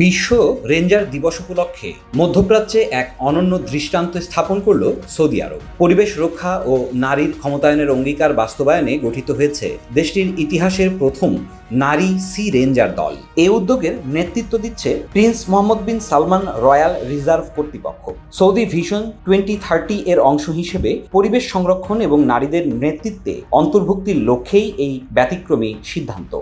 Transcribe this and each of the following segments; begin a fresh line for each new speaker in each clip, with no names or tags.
বিশ্ব রেঞ্জার দিবস উপলক্ষে মধ্যপ্রাচ্যে এক অনন্য দৃষ্টান্ত স্থাপন করল সৌদি আরব। পরিবেশ রক্ষা ও নারীর ক্ষমতায়নের অঙ্গীকার বাস্তবায়নে গঠিত হয়েছে দেশটির ইতিহাসের প্রথম নারী সি রেঞ্জার দল। এই উদ্যোগের নেতৃত্ব দিচ্ছে Prince Mohammed bin Salman royal reserve কর্তৃপক্ষ। সৌদি ভিশন টোয়েন্টি থার্টি এর অংশ হিসেবে পরিবেশ সংরক্ষণ এবং নারীদের নেতৃত্বে অন্তর্ভুক্তির লক্ষ্যেই এই ব্যতিক্রমী সিদ্ধান্ত।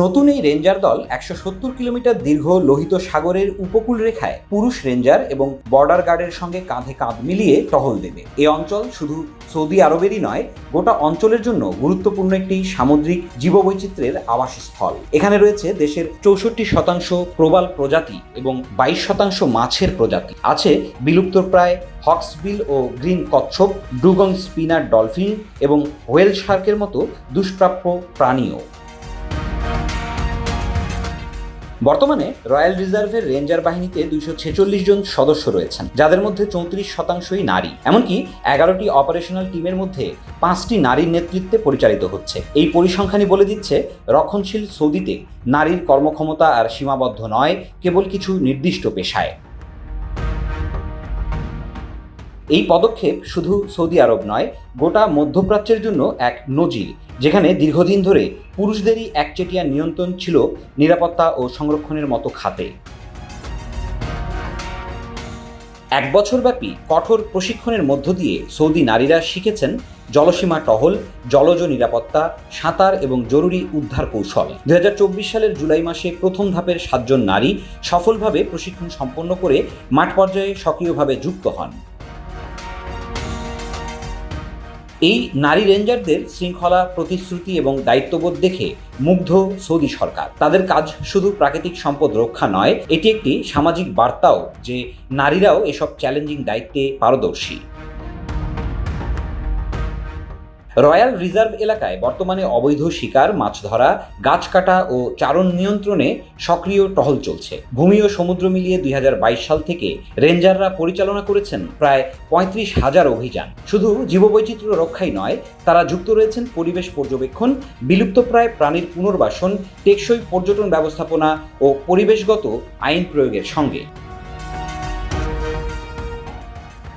নতুন এই রেঞ্জার দল একশো সত্তর কিলোমিটার দীর্ঘ লোহিত সাগরের উপকূল রেখায় পুরুষ রেঞ্জার এবং বর্ডার গার্ডের সঙ্গে কাঁধে কাঁধ মিলিয়ে টহল দেবে। এ অঞ্চল শুধু সৌদি আরবেরই নয়, গোটা অঞ্চলের জন্য গুরুত্বপূর্ণ একটি সামুদ্রিক জীববৈচিত্র্যের আবাসস্থল। এখানে রয়েছে দেশের চৌষট্টি শতাংশ প্রবাল প্রজাতি এবং বাইশ শতাংশ মাছের প্রজাতি। আছে বিলুপ্তপ্রায় হক্সবিল ও গ্রিন কচ্ছপ ডুগং স্পিনার ডলফিন এবং হোয়েল শার্কের মতো দুষ্প্রাপ্য প্রাণীও। বর্তমানে রয়্যাল রিজার্ভের রেঞ্জার বাহিনীতে দুইশো ছেচল্লিশ জন সদস্য রয়েছেন, যাদের মধ্যে চৌত্রিশ শতাংশই নারী। এমনকি এগারোটি অপারেশনাল টিমের মধ্যে পাঁচটি নারীর নেতৃত্বে পরিচালিত হচ্ছে। এই পরিসংখ্যানই বলে দিচ্ছে, রক্ষণশীল সৌদিতে নারীর কর্মক্ষমতা আর সীমাবদ্ধ নয়, কেবল কিছু নির্দিষ্ট পেশায়। এই পদক্ষেপ শুধু সৌদি আরব নয়, গোটা মধ্যপ্রাচ্যের জন্য এক নজির। যেখানে দীর্ঘদিন ধরে পুরুষদেরই একচেটিয়া নিয়ন্ত্রণ ছিল নিরাপত্তা ও সংরক্ষণের মতো খাতে। এক বছরব্যাপী কঠোর প্রশিক্ষণের মধ্য দিয়ে সৌদি নারীরা শিখেছেন জলসীমা টহল, জলজ নিরাপত্তা, সাঁতার এবং জরুরি উদ্ধার কৌশল। দু হাজার চব্বিশ সালের জুলাই মাসে প্রথম ধাপের সাতজন নারী সফলভাবে প্রশিক্ষণ সম্পন্ন করে মাঠ পর্যায়ে সক্রিয়ভাবে যুক্ত হন। এই নারী রেঞ্জারদের শৃঙ্খলা প্রতিশ্রুতি এবং দায়িত্ববোধ দেখে মুগ্ধ সৌদি সরকার। তাদের কাজ শুধু প্রাকৃতিক সম্পদ রক্ষা নয়, এটি একটি সামাজিক বার্তাও যে নারীরাও এসব চ্যালেঞ্জিং দায়িত্বে পারদর্শী। রয়্যাল রিজার্ভ এলাকায় বর্তমানে অবৈধ শিকার, মাছ ধরা, গাছ কাটা ও চারণ নিয়ন্ত্রণে সক্রিয় টহল চলছে। ভূমি ও সমুদ্র মিলিয়ে দুই হাজার বাইশ সাল থেকে রেঞ্জাররা পরিচালনা করেছেন প্রায় পঁয়ত্রিশ হাজার অভিযান। শুধু জীববৈচিত্র্য রক্ষাই নয়, তারা যুক্ত রয়েছেন পরিবেশ পর্যবেক্ষণ বিলুপ্তপ্রায় প্রাণীর পুনর্বাসন, টেকসই পর্যটন ব্যবস্থাপনা ও পরিবেশগত আইন প্রয়োগের সঙ্গে।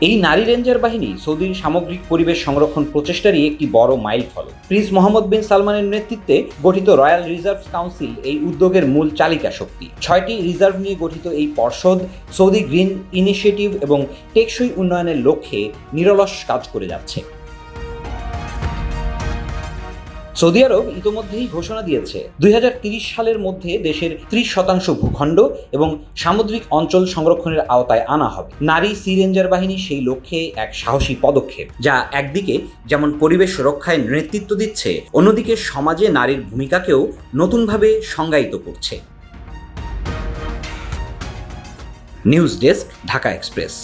এই নারী রেঞ্জার বাহিনী সৌদির সামগ্রিক পরিবেশ সংরক্ষণ প্রচেষ্টারই একটি বড় মাইল ফল প্রিন্স মোহাম্মদ বিন সালমানের নেতৃত্বে গঠিত রয়্যাল রিজার্ভ কাউন্সিল এই উদ্যোগের মূল চালিকা শক্তি। ছয়টি রিজার্ভ নিয়ে গঠিত এই পর্ষদ সৌদি গ্রিন ইনিশিয়েটিভ এবং টেকসই উন্নয়নের লক্ষ্যে নিরলস কাজ করে যাচ্ছে। সৌদি আরব ইতোমধ্যেই ঘোষণা দিয়েছে। দুই সালের মধ্যে দেশের ত্রিশ শতাংশ ভূখণ্ড এবং সামুদ্রিক অঞ্চল সংরক্ষণের আওতায় আনা হবে। নারী সি রেঞ্জার বাহিনী সেই লক্ষ্যে এক সাহসী পদক্ষেপ, যা একদিকে যেমন পরিবেশ রক্ষায় নেতৃত্ব দিচ্ছে, অন্যদিকে সমাজে নারীর ভূমিকাকেও নতুনভাবে সংজ্ঞায়িত করছে। News desk, Dhaka express.